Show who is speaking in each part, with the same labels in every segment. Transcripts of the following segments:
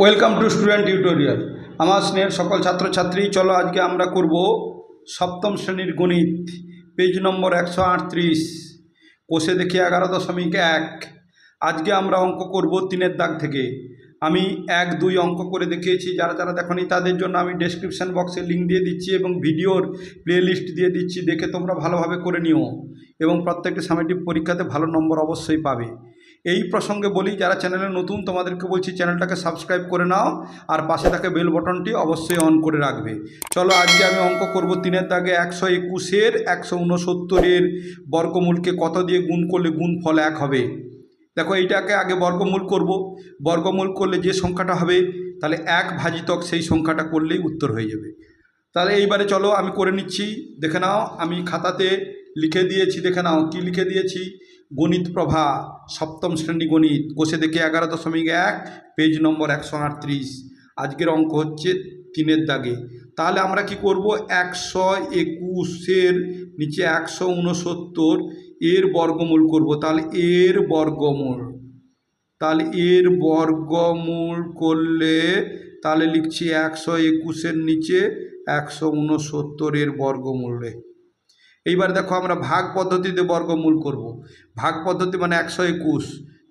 Speaker 1: Welcome to student tutorial আমার স্নেহের সকল ছাত্রী চলো আজকে আমরা করব সপ্তম শ্রেণীর গণিত পেজ নম্বর একশো আটত্রিশ কোষে দেখি এগারো দশমিক এক আজকে আমরা অঙ্ক করব তিনের দাগ থেকে আমি এক দুই অঙ্ক করে দেখিয়েছি যারা যারা দেখনি তাদের জন্য আমি ডেসক্রিপশান বক্সে লিঙ্ক দিয়ে দিচ্ছি এবং ভিডিওর প্লেলিস্ট দিয়ে দিচ্ছি দেখে তোমরা ভালোভাবে করে নিও এবং প্রত্যেকটি সামেটিভ পরীক্ষাতে ভালো নম্বর অবশ্যই পাবে এই প্রসঙ্গে বলি যারা চ্যানেলে নতুন তোমাদেরকে বলছি চ্যানেলটাকে সাবস্ক্রাইব করে নাও আর পাশে থাকে বেল বটনটি অবশ্যই অন করে রাখবে চলো আজকে আমি অঙ্ক করব তিনের দাগে একশো একুশের একশো উনসত্তরের বর্গমূলকে কত দিয়ে গুণ করলে গুণ ফল এক হবে দেখো এইটাকে আগে বর্গমূল করব বর্গমূল করলে যে সংখ্যাটা হবে তাহলে এক ভাজিতক সেই সংখ্যাটা করলেই উত্তর হয়ে যাবে তাহলে এইবারে চলো আমি করে নিচ্ছি দেখে নাও আমি খাতাতে লিখে দিয়েছি দেখে নাও কি লিখে দিয়েছি গণিত প্রভা সপ্তম শ্রেণী গণিত কোষে দেখে এগারো দশমিক এক পেজ নম্বর একশো আটত্রিশ আজকের অঙ্ক হচ্ছে তিনের দাগে তাহলে আমরা কি করব একশো একুশের নিচে একশো উনসত্তর এর বর্গমূল করব তাহলে এর বর্গমূল তাহলে এর বর্গমূল করলে তাহলে লিখছি একশো একুশের নিচে একশো উনসত্তরের বর্গমূলে এইবার দেখো আমরা ভাগ পদ্ধতিতে বর্গমূল করব। ভাগ পদ্ধতি মানে একশো একুশ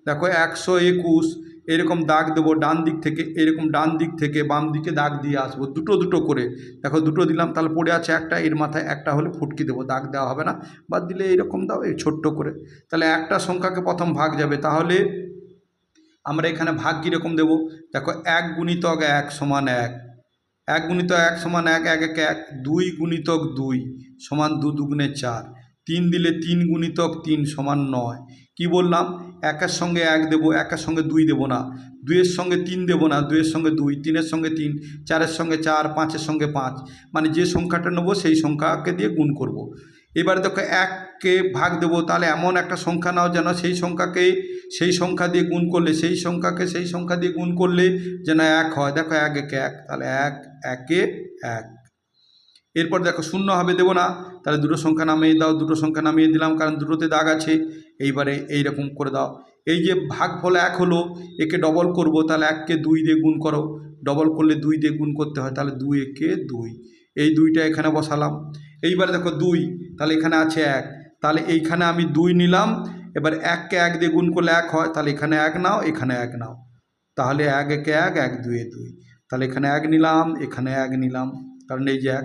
Speaker 1: দেখো একশো একুশ এরকম দাগ দেবো ডান দিক থেকে এরকম ডান দিক থেকে বাম দিকে দাগ দিয়ে আসবো দুটো দুটো করে দেখো দুটো দিলাম তাহলে পড়ে আছে একটা এর মাথায় একটা হলে ফুটকি দেবো দাগ দেওয়া হবে না বা দিলে এরকম দাও এই ছোট্ট করে তাহলে একটা সংখ্যাকে প্রথম ভাগ যাবে তাহলে আমরা এখানে ভাগ কীরকম দেব দেখো এক গুণিতক এক সমান এক এক গুণিতক এক সমান এক এক এক এক দুই গুণিতক দুই সমান দু দুগুণে চার তিন দিলে তিন গুণিতক তিন সমান নয় কি বললাম একের সঙ্গে এক দেবো একের সঙ্গে দুই দেবো না দুইয়ের সঙ্গে তিন দেবো না দুইয়ের সঙ্গে দুই তিনের সঙ্গে তিন চারের সঙ্গে চার পাঁচের সঙ্গে পাঁচ মানে যে সংখ্যাটা নেবো সেই সংখ্যাকে দিয়ে গুণ করব। এবার দেখো এককে ভাগ দেবো তাহলে এমন একটা সংখ্যা নাও যেন সেই সংখ্যাকে সেই সংখ্যা দিয়ে গুণ করলে সেই সংখ্যাকে সেই সংখ্যা দিয়ে গুণ করলে যেন এক হয় দেখো এক একে এক তাহলে এক একে এক এরপর দেখো শূন্য হবে দেবো না তাহলে দুটো সংখ্যা নামিয়ে দাও দুটো সংখ্যা নামিয়ে দিলাম কারণ দুটোতে দাগ আছে এইবারে এই রকম করে দাও এই যে ভাগফল এক হলো একে ডবল করব তাহলে এককে দুই দিয়ে গুণ করো ডবল করলে দুই দিয়ে গুণ করতে হয় তাহলে দুই একে দুই এই দুইটা এখানে বসালাম এইবারে দেখো দুই তাহলে এখানে আছে এক তাহলে এইখানে আমি দুই নিলাম এবার এককে এক দিয়ে গুণ করলে এক হয় তাহলে এখানে এক নাও এখানে এক নাও তাহলে এক একে এক এক দুয়ে দুই তাহলে এখানে এক নিলাম এখানে এক নিলাম কারণ এই যে এক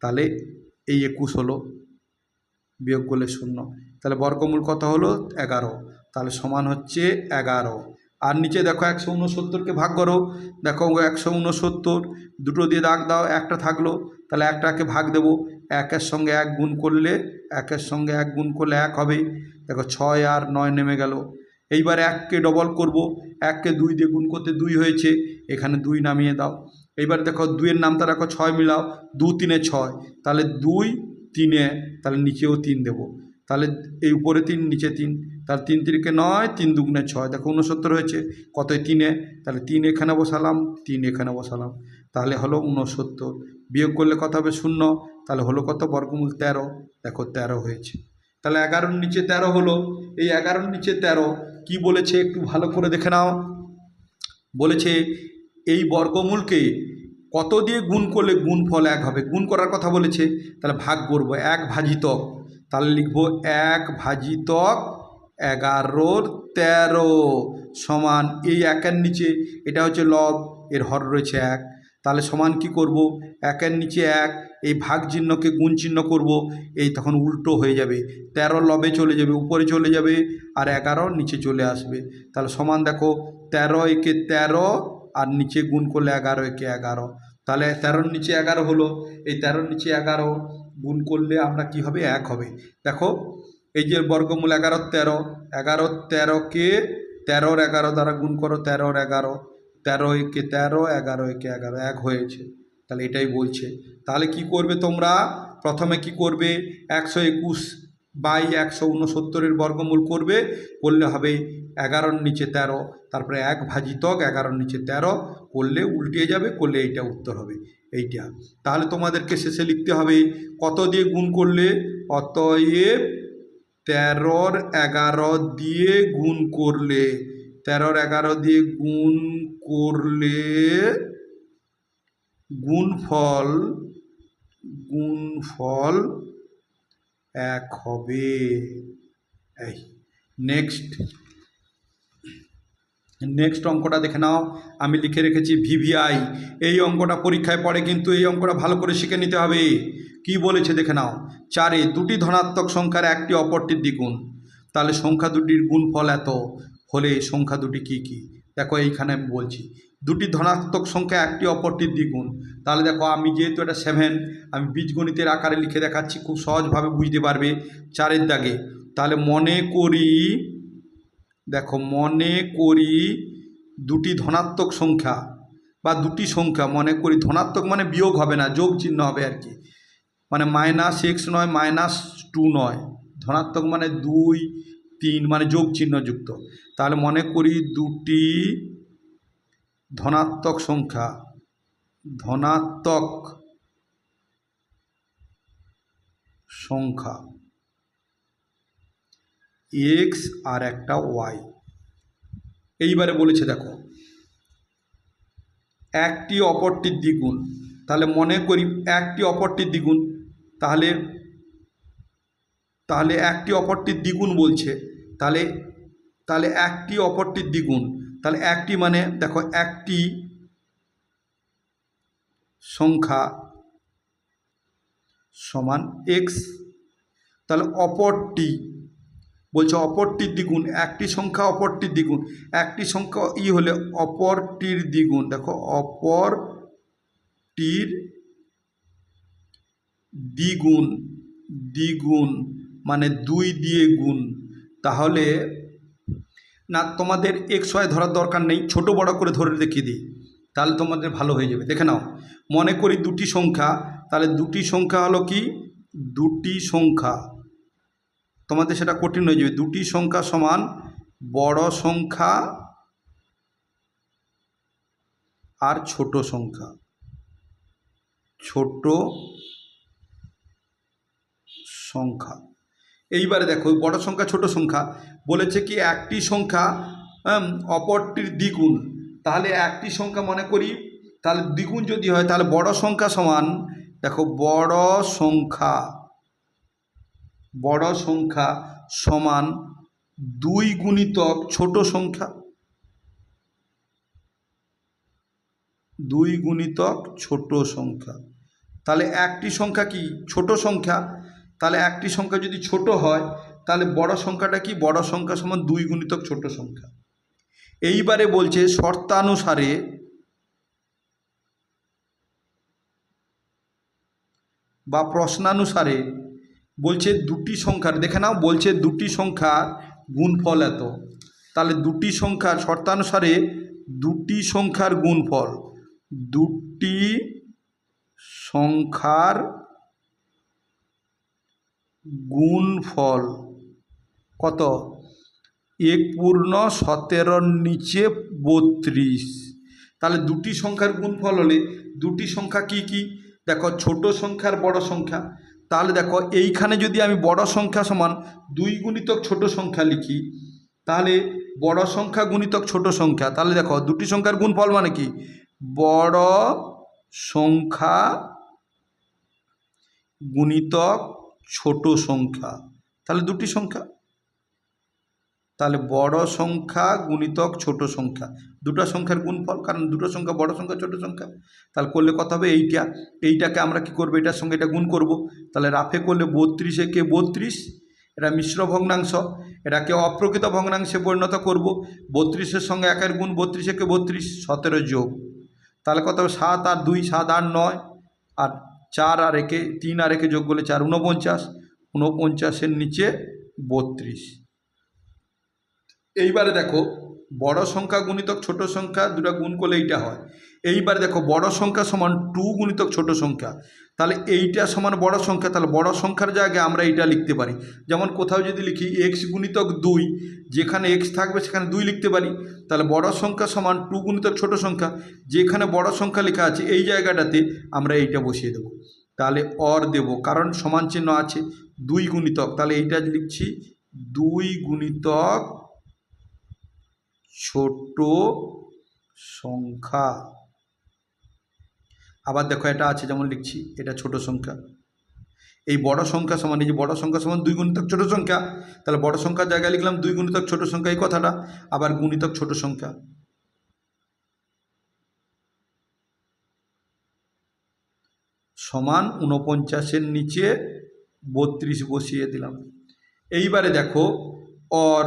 Speaker 1: তাহলে এই একুশ হলো বিয়োগ করলে শূন্য তাহলে বর্গমূল কত হলো এগারো তাহলে সমান হচ্ছে এগারো আর নিচে দেখো একশো উনসত্তরকে ভাগ করো দেখো একশো উনসত্তর দুটো দিয়ে দাগ দাও একটা থাকলো তাহলে একটাকে ভাগ দেব একের সঙ্গে এক গুণ করলে একের সঙ্গে এক গুণ করলে এক হবে দেখো ছয় আর নয় নেমে গেল এইবার এককে ডবল করব এককে দুই দিয়ে গুণ করতে দুই হয়েছে এখানে দুই নামিয়ে দাও এইবার দেখো দুইয়ের নামটা রাখো ছয় মিলাও দু তিনে ছয় তাহলে দুই তিনে তাহলে নিচেও তিন দেব তাহলে এই উপরে তিন নিচে তিন তাহলে তিন তিনকে নয় তিন দুগুণে ছয় দেখো উনসত্তর হয়েছে কত তিনে তাহলে তিন এখানে বসালাম তিন এখানে বসালাম তাহলে হলো উনসত্তর বিয়োগ করলে কত হবে শূন্য তাহলে হলো কত বর্গমূল তেরো দেখো তেরো হয়েছে তাহলে এগারোর নিচে তেরো হলো এই এগারোর নিচে তেরো কি বলেছে একটু ভালো করে দেখে নাও বলেছে এই বর্গমূলকে কত দিয়ে গুণ করলে গুণ ফল এক হবে গুণ করার কথা বলেছে তাহলে ভাগ করব এক ভাজিতক তাহলে লিখব এক ভাজিতক এগারোর তেরো সমান এই একের নিচে এটা হচ্ছে লব এর হর রয়েছে এক তাহলে সমান কি করব একের নিচে এক এই ভাগ চিহ্নকে গুণ চিহ্ন করব এই তখন উল্টো হয়ে যাবে তেরো লবে চলে যাবে উপরে চলে যাবে আর এগারো নিচে চলে আসবে তাহলে সমান দেখো তেরো একে তেরো আর নিচে গুণ করলে এগারো একে এগারো তাহলে তেরোর নিচে এগারো হলো এই তেরোর নিচে এগারো গুণ করলে আমরা কি হবে এক হবে দেখো এই যে বর্গমূল এগারো তেরো এগারো তেরোকে তেরোর এগারো দ্বারা গুণ করো তেরোর এগারো তেরো একে তেরো এগারো একে এগারো এক হয়েছে তাহলে এটাই বলছে তাহলে কি করবে তোমরা প্রথমে কি করবে একশো একুশ বাই একশো উনসত্তরের বর্গমূল করবে করলে হবে এগারোর নিচে তেরো তারপরে এক ভাজি ত্বক এগারোর নিচে তেরো করলে উল্টিয়ে যাবে করলে এইটা উত্তর হবে এইটা তাহলে তোমাদেরকে শেষে লিখতে হবে কত দিয়ে গুণ করলে অতএব তেরোর এগারো দিয়ে গুণ করলে তেরোর এগারো দিয়ে গুণ করলে গুণফল গুণফল এক হবে এই নেক্সট নেক্সট অঙ্কটা দেখে নাও আমি লিখে রেখেছি ভিভিআই এই অঙ্কটা পরীক্ষায় পড়ে কিন্তু এই অঙ্কটা ভালো করে শিখে নিতে হবে কি বলেছে দেখে নাও চারে দুটি ধনাত্মক সংখ্যার একটি অপরটির দ্বিগুণ তাহলে সংখ্যা দুটির গুণফল এত হলে সংখ্যা দুটি কি কি দেখো এইখানে আমি বলছি দুটি ধনাত্মক সংখ্যা একটি অপরটির দ্বিগুণ তাহলে দেখো আমি যেহেতু এটা সেভেন আমি বীজগণিতের আকারে লিখে দেখাচ্ছি খুব সহজভাবে বুঝতে পারবে চারের দাগে তাহলে মনে করি দেখো মনে করি দুটি ধনাত্মক সংখ্যা বা দুটি সংখ্যা মনে করি ধনাত্মক মানে বিয়োগ হবে না যোগ চিহ্ন হবে আর কি মানে মাইনাস এক্স নয় মাইনাস টু নয় ধনাত্মক মানে দুই তিন মানে যোগ চিহ্ন যুক্ত তাহলে মনে করি দুটি ধনাত্মক সংখ্যা ধনাত্মক সংখ্যা এক্স আর একটা ওয়াই এইবারে বলেছে দেখো একটি অপরটির দ্বিগুণ তাহলে মনে করি একটি অপরটির দ্বিগুণ তাহলে তাহলে একটি অপরটির দ্বিগুণ বলছে তাহলে তাহলে একটি অপরটির দ্বিগুণ তাহলে একটি মানে দেখো একটি সংখ্যা সমান এক্স তাহলে অপরটি বলছে অপরটির দ্বিগুণ একটি সংখ্যা অপরটির দ্বিগুণ একটি সংখ্যা ই হলে অপরটির দ্বিগুণ দেখো অপরটির দ্বিগুণ দ্বিগুণ মানে দুই দিয়ে গুণ তাহলে না তোমাদের এক্স ওয়াই ধরার দরকার নেই ছোট বড় করে ধরে দেখিয়ে দিই তাহলে তোমাদের ভালো হয়ে যাবে দেখে নাও মনে করি দুটি সংখ্যা তাহলে দুটি সংখ্যা হলো কি দুটি সংখ্যা তোমাদের সেটা কঠিন হয়ে যাবে দুটি সংখ্যা সমান বড় সংখ্যা আর ছোট সংখ্যা ছোট সংখ্যা এইবারে দেখো বড় সংখ্যা ছোট সংখ্যা বলেছে কি একটি সংখ্যা অপরটির দ্বিগুণ তাহলে একটি সংখ্যা মনে করি তাহলে দ্বিগুণ যদি হয় তাহলে বড় সংখ্যা সমান দেখো বড় সংখ্যা বড় সংখ্যা সমান দুই গুণিতক ছোট সংখ্যা দুই গুণিতক ছোট সংখ্যা তাহলে একটি সংখ্যা কি ছোট সংখ্যা তাহলে একটি সংখ্যা যদি ছোট হয় তাহলে বড় সংখ্যাটা কি বড় সংখ্যা সমান দুই গুণিতক ছোট সংখ্যা এইবারে বলছে শর্তানুসারে বা প্রশ্নানুসারে বলছে দুটি সংখ্যার দেখে নাও বলছে দুটি সংখ্যার গুণফল এত তাহলে দুটি সংখ্যার শর্তানুসারে দুটি সংখ্যার গুণফল দুটি সংখ্যার গুণফল কত এক পূর্ণ সতেরোর নিচে বত্রিশ তাহলে দুটি সংখ্যার গুণফল হলে দুটি সংখ্যা কি কি দেখো ছোট সংখ্যার বড় সংখ্যা তাহলে দেখো এইখানে যদি আমি বড় সংখ্যা সমান দুই গুণিতক ছোট সংখ্যা লিখি তাহলে বড় সংখ্যা গুণিতক ছোট সংখ্যা তাহলে দেখো দুটি সংখ্যার গুণফল মানে কি বড় সংখ্যা গুণিতক ছোট সংখ্যা তাহলে দুটি সংখ্যা তাহলে বড় সংখ্যা গুণিতক ছোট সংখ্যা দুটো সংখ্যার গুণফল কারণ দুটো সংখ্যা বড় সংখ্যা ছোট সংখ্যা তাহলে করলে কথা হবে এইটা এইটাকে আমরা কি করবো এটার সঙ্গে এটা গুণ করব তাহলে রাফে করলে বত্রিশে কে বত্রিশ এটা মিশ্র ভগ্নাংশ এটাকে অপ্রকৃত ভগ্নাংশে পরিণত করব বত্রিশের সঙ্গে একের গুণ বত্রিশে কে বত্রিশ সতেরো যোগ তাহলে কত হবে সাত আর দুই সাত আর নয় আর চার আর একে তিন আর একে যোগ করলে চার ঊনপঞ্চাশ ঊনপঞ্চাশের নিচে বত্রিশ এইবারে দেখো বড় সংখ্যা গুণিতক ছোট সংখ্যা দুটা গুণ করলে এইটা হয় এইবারে দেখো বড় সংখ্যা সমান টু গুণিতক ছোট সংখ্যা তাহলে এইটা সমান বড় সংখ্যা তাহলে বড় সংখ্যার জায়গায় আমরা এইটা লিখতে পারি যেমন কোথাও যদি লিখি এক্স গুণিতক দুই যেখানে এক্স থাকবে সেখানে দুই লিখতে পারি তাহলে বড় সংখ্যা সমান টু গুণিতক ছোট সংখ্যা যেখানে বড় সংখ্যা লেখা আছে এই জায়গাটাতে আমরা এইটা বসিয়ে দেবো তাহলে অর দেব কারণ সমান চিহ্ন আছে দুই গুণিতক তাহলে এইটা লিখছি দুই গুণিতক ছোট সংখ্যা আবার দেখো এটা আছে যেমন লিখছি এটা ছোট সংখ্যা এই বড় সংখ্যা সমান এই যে বড় সংখ্যা সমান দুই গুণিতক ছোট সংখ্যা তাহলে বড় সংখ্যার জায়গায় লিখলাম দুই গুণিতক ছোট সংখ্যা এই কথাটা আবার গুণিতক ছোট সংখ্যা সমান উনপঞ্চাশের নিচে বত্রিশ বসিয়ে দিলাম এইবারে দেখো অর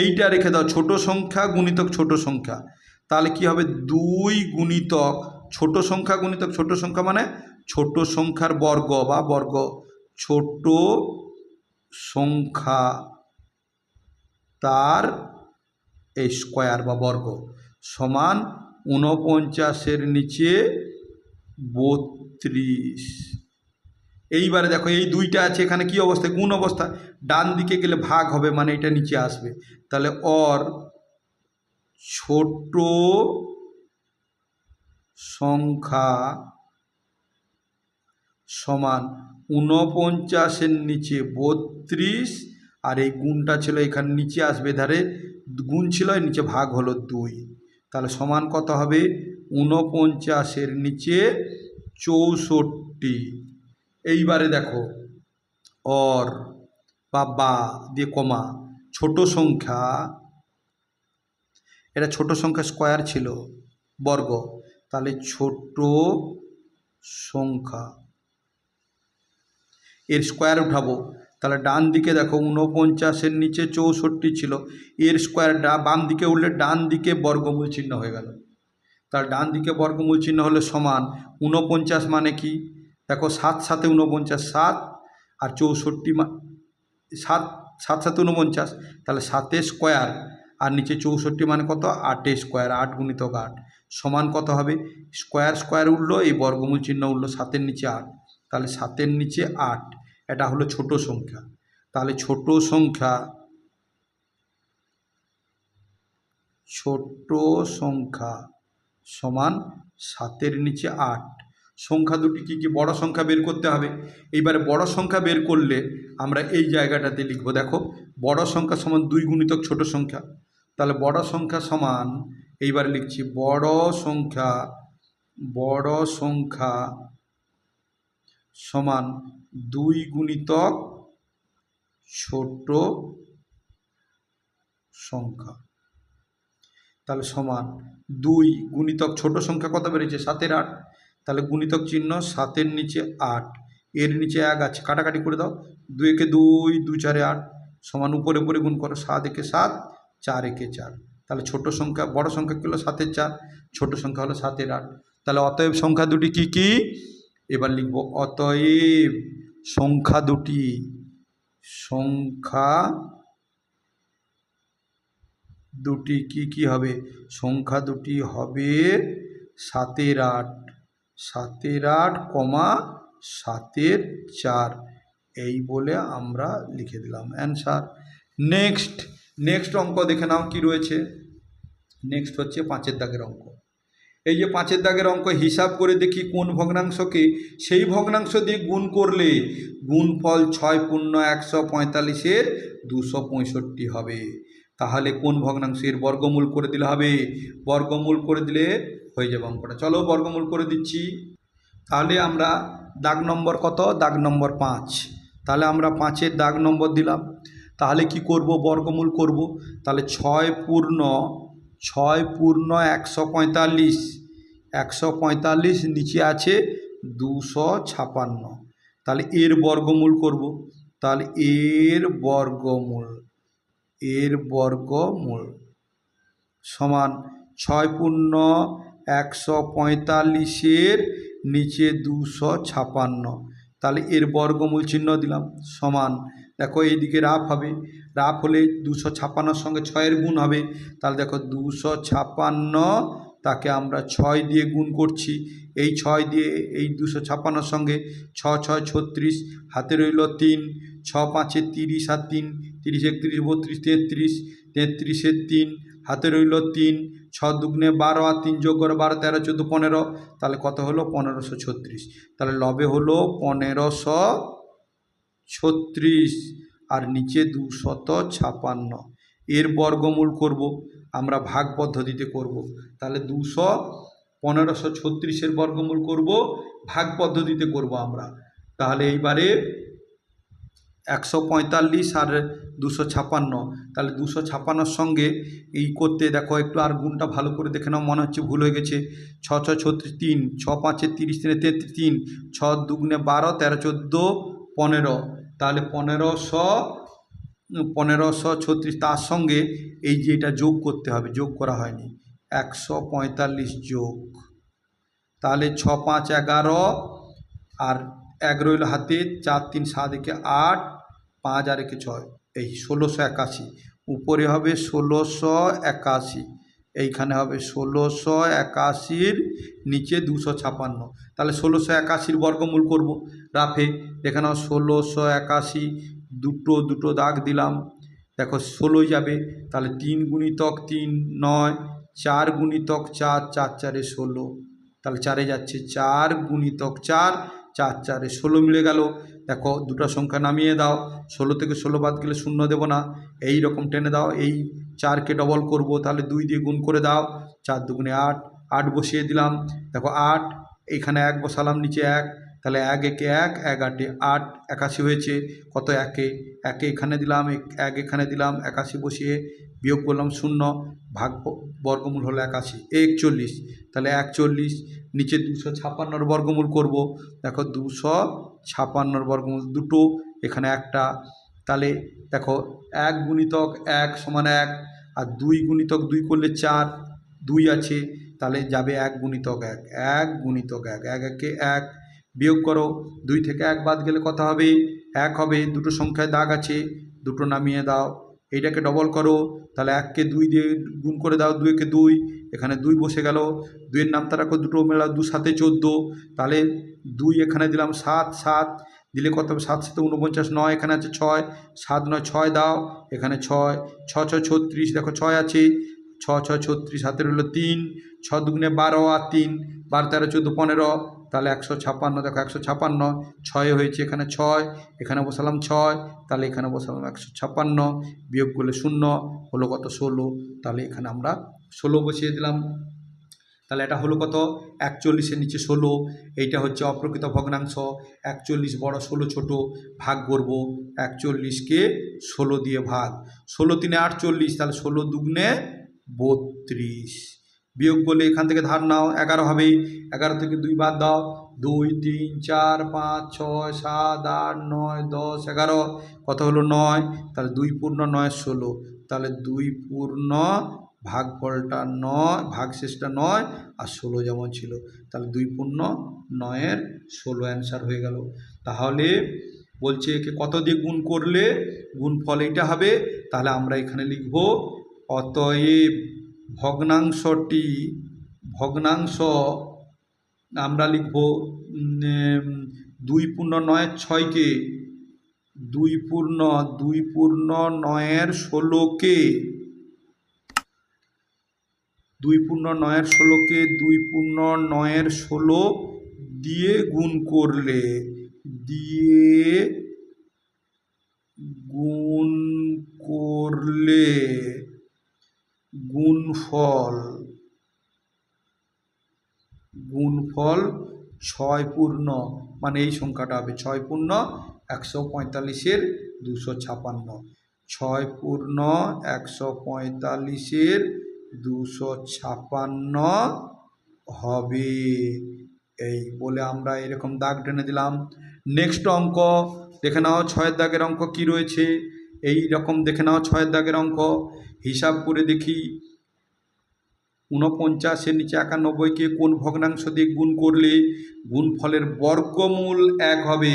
Speaker 1: এইটা রেখে দাও ছোট সংখ্যা গুণিতক ছোট সংখ্যা তাহলে কি হবে দুই গুণিতক ছোট সংখ্যা গুণিতক ছোট সংখ্যা মানে ছোট সংখ্যার বর্গ বা বর্গ ছোট সংখ্যা তার এই স্কোয়ার বা বর্গ সমান ঊনপঞ্চাশের নিচে বত্রিশ এইবারে দেখো এই দুইটা আছে এখানে কি অবস্থা কোন অবস্থা ডান দিকে গেলে ভাগ হবে মানে এটা নিচে আসবে তাহলে অর ছোট সংখ্যা সমান ঊনপঞ্চাশের নিচে বত্রিশ আর এই গুণটা ছিল এখানে নিচে আসবে ধারে গুণ ছিল নিচে ভাগ হলো দুই তাহলে সমান কত হবে ঊনপঞ্চাশের নিচে চৌষট্টি এইবারে দেখো অর বা বা দিয়ে কমা ছোট সংখ্যা এটা ছোট সংখ্যা স্কোয়ার ছিল বর্গ তাহলে ছোট সংখ্যা এর স্কোয়ার উঠাবো তাহলে ডান দিকে দেখো উনপঞ্চাশের নিচে চৌষট্টি ছিল এর স্কোয়ার বাম দিকে উঠলে ডান দিকে বর্গমূল চিহ্ন হয়ে গেল তার ডান দিকে বর্গমূল চিহ্ন হলে সমান উনপঞ্চাশ মানে কি দেখো সাত সাতে উনপঞ্চাশ সাত আর চৌষট্টি সাত সাত সাতে উনপঞ্চাশ তাহলে সাতে স্কোয়ার আর নিচে চৌষট্টি মানে কত আটে স্কোয়ার আট গুণিতক আট সমান কত হবে স্কোয়ার স্কোয়ার উঠলো এই বর্গমূল চিহ্ন উঠলো সাতের নিচে আট তাহলে সাতের নিচে আট এটা হলো ছোট সংখ্যা তাহলে ছোট সংখ্যা ছোট সংখ্যা সমান সাতের নিচে আট সংখ্যা দুটি কী কী বড় সংখ্যা বের করতে হবে এইবারে বড় সংখ্যা বের করলে আমরা এই জায়গাটাতে লিখব দেখো বড় সংখ্যা সমান দুই গুণিতক ছোট সংখ্যা তাহলে বড় সংখ্যা সমান এইবারে লিখছি বড় সংখ্যা বড় সংখ্যা সমান দুই গুণিতক ছোট সংখ্যা তাহলে সমান দুই গুণিতক ছোট সংখ্যা কত বেড়েছে সাতের আট তাহলে গুণিতক চিহ্ন সাতের নিচে আট এর নিচে এক আছে কাটাকাটি করে দাও দু একে দুই দু চারে আট সমান উপরে উপরে গুণ করো সাত একে সাত চার একে চার তাহলে ছোট সংখ্যা বড় সংখ্যা কি হলো সাতের চার ছোট সংখ্যা হলো সাতের আট তাহলে অতএব সংখ্যা দুটি কি কি এবার লিখব অতএব সংখ্যা দুটি সংখ্যা দুটি কি কি হবে সংখ্যা দুটি হবে সাতের আট সাতের আট কমা সাতের চার এই বলে আমরা লিখে দিলাম অ্যান্সার নেক্সট নেক্সট অঙ্ক দেখে নাও কি রয়েছে নেক্সট হচ্ছে পাঁচের দাগের অঙ্ক এই যে পাঁচের দাগের অঙ্ক হিসাব করে দেখি কোন ভগ্নাংশকে সেই ভগ্নাংশ দিয়ে গুণ করলে গুণফল ছয় পূর্ণ একশো পঁয়তাল্লিশের দুশো পঁয়ষট্টি হবে তাহলে কোন ভগ্নাংশের বর্গমূল করে দিলে হবে বর্গমূল করে দিলে হয়ে যাবে অঙ্কটা চলো বর্গমূল করে দিচ্ছি তাহলে আমরা দাগ নম্বর কত দাগ নম্বর পাঁচ তাহলে আমরা পাঁচের দাগ নম্বর দিলাম তাহলে কি করব বর্গমূল করব তাহলে ছয় পূর্ণ ছয় পূর্ণ একশো পঁয়তাল্লিশ একশো পঁয়তাল্লিশ নিচে আছে দুশো ছাপান্ন তাহলে এর বর্গমূল করব তাহলে এর বর্গমূল এর বর্গমূল সমান ছয় পূর্ণ একশো পঁয়তাল্লিশের নিচে দুশো ছাপান্ন তাহলে এর বর্গমূল চিহ্ন দিলাম সমান দেখো এইদিকে রাফ হবে রাফ হলে দুশো ছাপান্নর সঙ্গে ছয়ের গুণ হবে তাহলে দেখো দুশো ছাপান্ন তাকে আমরা ছয় দিয়ে গুণ করছি এই ছয় দিয়ে এই দুশো ছাপান্নর সঙ্গে ছ ছয় ছত্রিশ হাতে রইল তিন ছ পাঁচে তিরিশ আর তিন তিরিশ একত্রিশ বত্রিশ তেত্রিশ তেত্রিশের তিন হাতে রইল তিন ছ দুগ্নে বারো আর তিন যোগ করে বারো তেরো চোদ্দো পনেরো তাহলে কত হলো পনেরোশো ছত্রিশ তাহলে লবে হলো পনেরোশো ছত্রিশ আর নিচে দুশত ছাপান্ন এর বর্গমূল করব আমরা ভাগ পদ্ধতিতে করব তাহলে দুশো পনেরোশো ছত্রিশের বর্গমূল করব ভাগ পদ্ধতিতে করব আমরা তাহলে এইবারে একশো পঁয়তাল্লিশ আর দুশো ছাপান্ন তাহলে দুশো ছাপান্নর সঙ্গে এই করতে দেখো একটু আর গুণটা ভালো করে দেখে নাও মনে হচ্ছে ভুল হয়ে গেছে ছ ছ ছত্রিশ তিন ছ পাঁচে তিরিশ তিনে তেত্রিশ তিন ছ দুগুণে বারো তেরো চোদ্দো পনেরো তাহলে পনেরোশো পনেরোশো ছত্রিশ তার সঙ্গে এই যে এটা যোগ করতে হবে যোগ করা হয়নি একশো পঁয়তাল্লিশ যোগ তাহলে ছ পাঁচ এগারো আর এক রইল হাতে চার তিন সাত একে আট পাঁচ আর একে ছয় এই ষোলোশো একাশি উপরে হবে ষোলোশো একাশি এইখানে হবে ষোলোশো একাশির নিচে দুশো ছাপান্ন তাহলে ষোলোশো একাশির বর্গমূল করব রাফে এখানে ষোলোশো একাশি দুটো দুটো দাগ দিলাম দেখো ষোলোই যাবে তাহলে তিন গুণিতক তিন নয় চার গুণিতক চার চার চারে ষোলো তাহলে চারে যাচ্ছে চার গুণিতক চার চার চারে ষোলো মিলে গেল দেখো দুটো সংখ্যা নামিয়ে দাও ষোলো থেকে ষোলো বাদ গেলে শূন্য দেবো না এই রকম টেনে দাও এই চারকে ডবল করব তাহলে দুই দিয়ে গুণ করে দাও চার দুগুণে আট আট বসিয়ে দিলাম দেখো আট এখানে এক বসালাম নিচে এক তাহলে এক একে এক এক আটে আট একাশি হয়েছে কত একে একে এখানে দিলাম এক এখানে দিলাম একাশি বসিয়ে বিয়োগ করলাম শূন্য ভাগ বর্গমূল হলো একাশি একচল্লিশ তাহলে একচল্লিশ নিচে দুশো ছাপান্নর বর্গমূল করব দেখো দুশো ছাপান্নর বর্গমূল দুটো এখানে একটা তাহলে দেখো এক গুণিতক এক সমান এক আর দুই গুণিতক দুই করলে চার দুই আছে তাহলে যাবে এক গুণিতক এক এক গুণিতক এক এক একে এক বিয়োগ করো দুই থেকে এক বাদ গেলে কথা হবে এক হবে দুটো সংখ্যায় দাগ আছে দুটো নামিয়ে দাও এইটাকে ডবল করো তাহলে এককে দুই দিয়ে গুণ করে দাও দুইকে দুই এখানে দুই বসে গেল দুইয়ের নাম তারা দুটো মেলা দু সাতে চোদ্দো তাহলে দুই এখানে দিলাম সাত সাত দিলে কত সাত সাথে উনপঞ্চাশ নয় এখানে আছে ছয় সাত নয় ছয় দাও এখানে ছয় ছ ছয় ছত্রিশ দেখো ছয় আছে ছ ছয় ছত্রিশ হাতের হলো তিন ছ দুগুণে বারো আর তিন বারো তেরো চোদ্দো পনেরো তাহলে একশো ছাপান্ন দেখো একশো ছাপান্ন ছয় হয়েছে এখানে ছয় এখানে বসালাম ছয় তাহলে এখানে বসালাম একশো ছাপান্ন বিয়োগ করলে শূন্য হলো কত ষোলো তাহলে এখানে আমরা ষোলো বসিয়ে দিলাম তাহলে এটা হলো কত একচল্লিশের নিচে ষোলো এইটা হচ্ছে অপ্রকৃত ভগ্নাংশ একচল্লিশ বড় ষোলো ছোট ভাগ করব একচল্লিশকে ষোলো দিয়ে ভাগ ষোলো তিনে আটচল্লিশ তাহলে ষোলো দুগুণে বত্রিশ বিয়োগ করলে এখান থেকে ধার নাও এগারো হবে এগারো থেকে দুই বাদ দাও দুই তিন চার পাঁচ ছয় সাত আট নয় দশ এগারো কত হলো নয় তাহলে দুই পূর্ণ নয় ষোলো তাহলে দুই পূর্ণ ভাগ ফলটা নয় ভাগ শেষটা নয় আর ষোলো যেমন ছিল তাহলে দুই পূর্ণ নয়ের ষোলো অ্যান্সার হয়ে গেল তাহলে বলছে একে কত দিয়ে গুণ করলে গুণ ফল এইটা হবে তাহলে আমরা এখানে লিখব অতএব ভগ্নাংশটি ভগ্নাংশ আমরা লিখব দুই পূর্ণ নয়ের ছয়কে দুই পূর্ণ দুই পূর্ণ নয়ের ষোলোকে দুই পূর্ণ নয়ের ষোলোকে দুই পূর্ণ নয়ের ষোলো দিয়ে গুণ করলে দিয়ে গুণ করলে গুণফল গুণফল ছয় পূর্ণ মানে এই সংখ্যাটা হবে ছয় পূর্ণ একশো পঁয়তাল্লিশের দুশো ছাপান্ন ছয় পূর্ণ একশো পঁয়তাল্লিশের দুশো ছাপান্ন হবে এই বলে আমরা এরকম দাগ টেনে দিলাম নেক্সট অঙ্ক দেখে নাও ছয়ের দাগের অঙ্ক কি রয়েছে এই রকম দেখে নাও ছয়ের দাগের অঙ্ক হিসাব করে দেখি ঊনপঞ্চাশের নিচে একানব্বইকে কোন ভগ্নাংশ দিয়ে গুণ করলে গুণ ফলের বর্গমূল এক হবে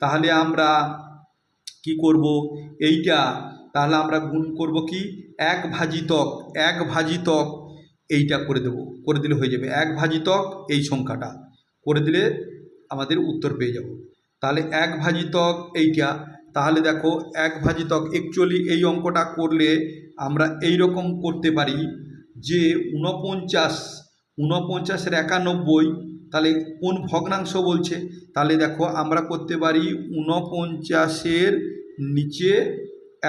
Speaker 1: তাহলে আমরা কি করব এইটা তাহলে আমরা গুণ করব কি এক ভাজিতক এক ভাজিতক এইটা করে দেব করে দিলে হয়ে যাবে এক ভাজিতক এই সংখ্যাটা করে দিলে আমাদের উত্তর পেয়ে যাব তাহলে এক ভাজিতক এইটা তাহলে দেখো এক ভাজিতক একচুয়ালি এই অঙ্কটা করলে আমরা এই রকম করতে পারি যে উনপঞ্চাশ উনপঞ্চাশের একানব্বই তাহলে কোন ভগ্নাংশ বলছে তাহলে দেখো আমরা করতে পারি উনপঞ্চাশের নিচে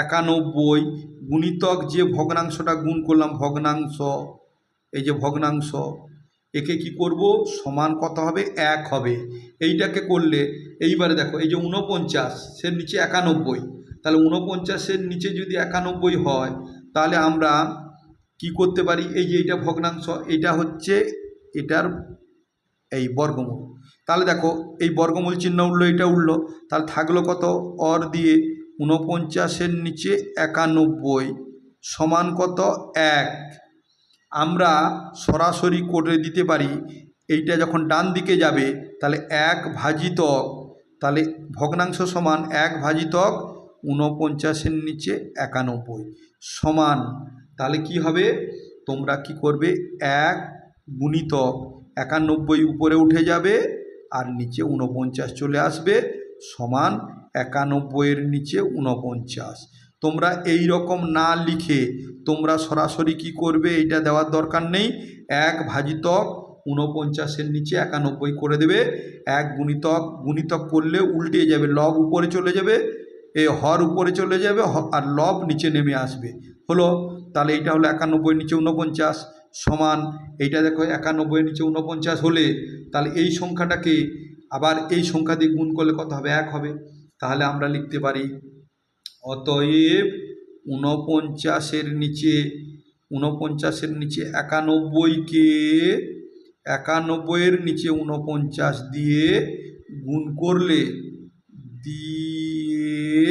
Speaker 1: একানব্বই গুণিতক যে ভগ্নাংশটা গুণ করলাম ভগ্নাংশ এই যে ভগ্নাংশ একে কি করব সমান কত হবে এক হবে এইটাকে করলে এইবারে দেখো এই যে উনপঞ্চাশ সের নিচে একানব্বই তাহলে উনপঞ্চাশের নিচে যদি একানব্বই হয় তাহলে আমরা কি করতে পারি এই যে এইটা ভগ্নাংশ এটা হচ্ছে এটার এই বর্গমূল তাহলে দেখো এই বর্গমূল চিহ্ন উঠলো এটা উঠলো তাহলে থাকলো কত অর দিয়ে উনপঞ্চাশের নিচে একানব্বই সমান কত এক আমরা সরাসরি করে দিতে পারি এইটা যখন ডান দিকে যাবে তাহলে এক ভাজিতক তাহলে ভগ্নাংশ সমান এক ভাজিতক ঊনপঞ্চাশের নিচে একানব্বই সমান তাহলে কি হবে তোমরা কি করবে এক গুণিতক একানব্বই উপরে উঠে যাবে আর নিচে ঊনপঞ্চাশ চলে আসবে সমান একানব্বইয়ের নিচে ঊনপঞ্চাশ তোমরা এই রকম না লিখে তোমরা সরাসরি কি করবে এটা দেওয়ার দরকার নেই এক ভাজিতক ঊনপঞ্চাশের নিচে একানব্বই করে দেবে এক গুণিতক গুণিতক করলে উল্টে যাবে লব উপরে চলে যাবে এ হর উপরে চলে যাবে আর লব নিচে নেমে আসবে হলো তাহলে এটা হলো একানব্বই নিচে ঊনপঞ্চাশ সমান এইটা দেখো একানব্বই নিচে ঊনপঞ্চাশ হলে তাহলে এই সংখ্যাটাকে আবার এই সংখ্যা দিয়ে গুণ করলে কত হবে এক হবে তাহলে আমরা লিখতে পারি অতএব ঊনপঞ্চাশের নিচে ঊনপঞ্চাশের নিচে একানব্বইকে একানব্বইয়ের নিচে ঊনপঞ্চাশ দিয়ে গুণ করলে দিয়ে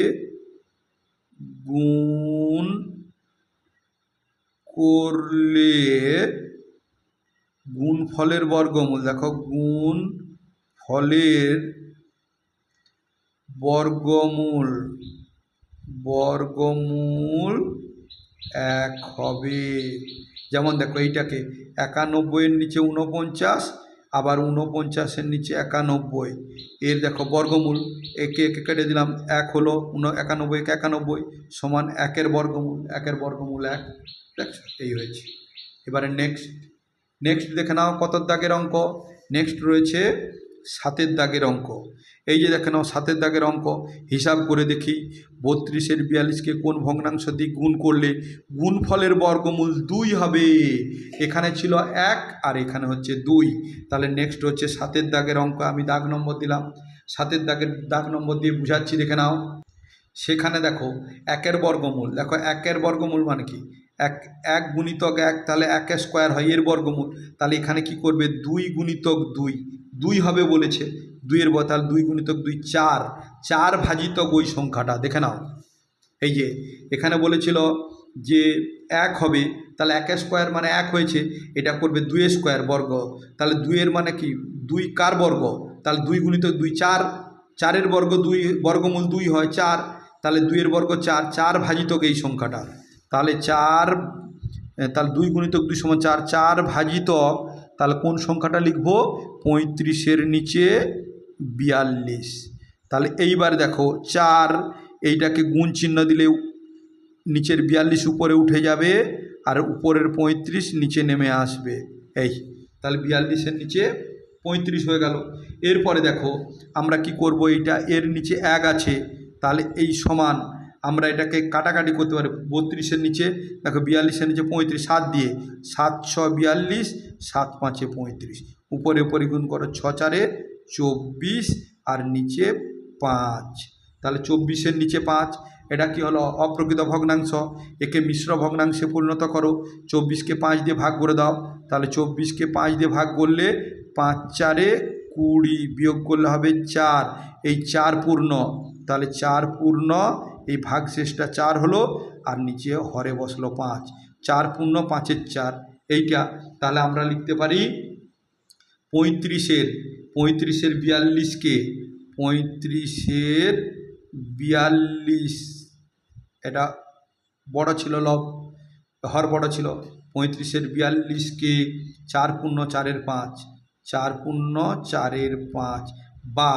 Speaker 1: গুণ করলে গুণ ফলের বর্গমূল দেখো গুণ ফলের বর্গমূল বর্গমূল এক হবে যেমন দেখো এইটাকে একানব্বইয়ের নিচে উনপঞ্চাশ আবার উনপঞ্চাশের নিচে একানব্বই এর দেখো বর্গমূল একে একে কেটে দিলাম এক হলো উন একানব্বই এক একানব্বই সমান একের বর্গমূল একের বর্গমূল এক দেখছো এই হয়েছে এবারে নেক্সট নেক্সট দেখে নাও কত দাগের অঙ্ক নেক্সট রয়েছে সাতের দাগের অঙ্ক এই যে দেখে নাও সাতের দাগের অঙ্ক হিসাব করে দেখি বত্রিশের বিয়াল্লিশকে কোন ভগ্নাংশ দিয়ে গুণ করলে গুণফলের বর্গমূল দুই হবে এখানে ছিল এক আর এখানে হচ্ছে দুই তাহলে নেক্সট হচ্ছে সাতের দাগের অঙ্ক আমি দাগ নম্বর দিলাম সাতের দাগের দাগ নম্বর দিয়ে বুঝাচ্ছি দেখে নাও সেখানে দেখো একের বর্গমূল দেখো একের বর্গমূল মানে কি এক এক গুণিতক এক তাহলে এক স্কোয়ার হয় এর বর্গমূল তাহলে এখানে কি করবে দুই গুণিতক দুই দুই হবে বলেছে দুইয়ের বতাল দুই গুণিতক দুই চার চার ভাজিতক ওই সংখ্যাটা দেখে নাও এই যে এখানে বলেছিল যে এক হবে তাহলে এক স্কোয়ার মানে এক হয়েছে এটা করবে দুই স্কোয়ার বর্গ তাহলে দুইয়ের মানে কি দুই কার বর্গ তাহলে দুই গুণিত দুই চার চারের বর্গ দুই বর্গমূল দুই হয় চার তাহলে দুইয়ের বর্গ চার চার ভাজিতক এই সংখ্যাটা তাহলে চার তাহলে দুই গুণিতক দুই সমান চার চার ভাজিতক তাহলে কোন সংখ্যাটা লিখব পঁয়ত্রিশের নিচে বিয়াল্লিশ তাহলে এইবার দেখো চার এইটাকে গুণ চিহ্ন দিলে নিচের বিয়াল্লিশ উপরে উঠে যাবে আর উপরের পঁয়ত্রিশ নিচে নেমে আসবে এই তাহলে বিয়াল্লিশের নিচে পঁয়ত্রিশ হয়ে গেল এরপরে দেখো আমরা কি করব এইটা এর নিচে এক আছে তাহলে এই সমান আমরা এটাকে কাটাকাটি করতে পারি বত্রিশের নিচে দেখো বিয়াল্লিশের নিচে পঁয়ত্রিশ সাত দিয়ে সাত ছ বিয়াল্লিশ সাত পাঁচে পঁয়ত্রিশ উপরে উপরে গুণ করো ছ চারে চব্বিশ আর নিচে পাঁচ তাহলে চব্বিশের নিচে পাঁচ এটা কি হলো অপ্রকৃত ভগ্নাংশ একে মিশ্র ভগ্নাংশে পরিণত করো চব্বিশকে পাঁচ দিয়ে ভাগ করে দাও তাহলে চব্বিশকে পাঁচ দিয়ে ভাগ করলে পাঁচ চারে কুড়ি বিয়োগ করলে হবে চার এই চার পূর্ণ তাহলে চার পূর্ণ এই ভাগ শেষটা চার হলো আর নিচে হরে বসলো পাঁচ চার পূর্ণ পাঁচের চার এইটা তাহলে আমরা লিখতে পারি পঁয়ত্রিশের পঁয়ত্রিশের বিয়াল্লিশকে পঁয়ত্রিশের বিয়াল্লিশ এটা বড় ছিল লব হর বড় ছিল পঁয়ত্রিশের বিয়াল্লিশকে চার পূর্ণ চারের পাঁচ চার পূর্ণ চারের পাঁচ বা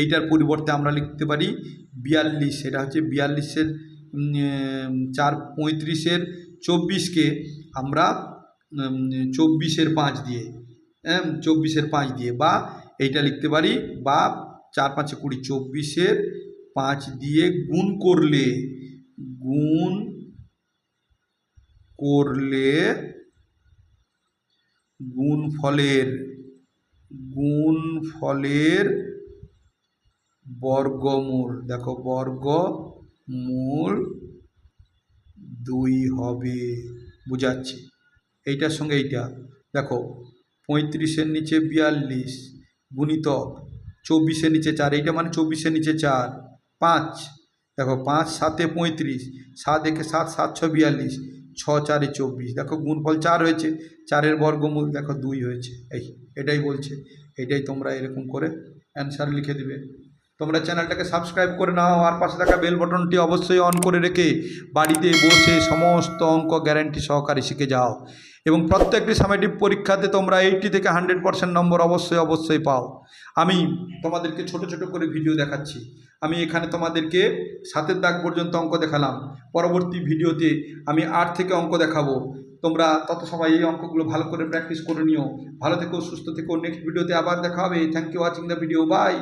Speaker 1: এইটার পরিবর্তে আমরা লিখতে পারি বিয়াল্লিশ এটা হচ্ছে বিয়াল্লিশের চার পঁয়ত্রিশের চব্বিশকে আমরা চব্বিশের পাঁচ দিয়ে হ্যাঁ চব্বিশের পাঁচ দিয়ে বা এইটা লিখতে পারি বা চার পাঁচে কুড়ি চব্বিশের পাঁচ দিয়ে গুণ করলে গুণ করলে গুণ ফলের গুণ ফলের বর্গমূল দেখো বর্গ মূল দুই হবে বুঝাচ্ছি এইটার সঙ্গে এইটা দেখো পঁয়ত্রিশের নিচে বিয়াল্লিশ গুণিতক চব্বিশের নিচে চার এইটা মানে চব্বিশের নিচে চার পাঁচ দেখো পাঁচ সাতে পঁয়ত্রিশ সাত একে সাত সাত ছ বিয়াল্লিশ ছ চারে চব্বিশ দেখো গুণফল চার হয়েছে চারের বর্গমূল দেখো দুই হয়েছে এই এটাই বলছে এটাই তোমরা এরকম করে অ্যান্সার লিখে দেবে তোমরা চ্যানেলটাকে সাবস্ক্রাইব করে নাও আর পাশে থাকা বেল বটনটি অবশ্যই অন করে রেখে বাড়িতে বসে সমস্ত অঙ্ক গ্যারান্টি সহকারে শিখে যাও এবং প্রত্যেকটি সামেটিভ পরীক্ষাতে তোমরা এইটি থেকে হান্ড্রেড পারসেন্ট নম্বর অবশ্যই অবশ্যই পাও আমি তোমাদেরকে ছোট ছোট করে ভিডিও দেখাচ্ছি আমি এখানে তোমাদেরকে সাতের দাগ পর্যন্ত অঙ্ক দেখালাম পরবর্তী ভিডিওতে আমি আট থেকে অঙ্ক দেখাবো তোমরা তত সময় এই অঙ্কগুলো ভালো করে প্র্যাকটিস করে নিও ভালো থেকো সুস্থ থেকো নেক্সট ভিডিওতে আবার দেখা হবে thank you watching the video by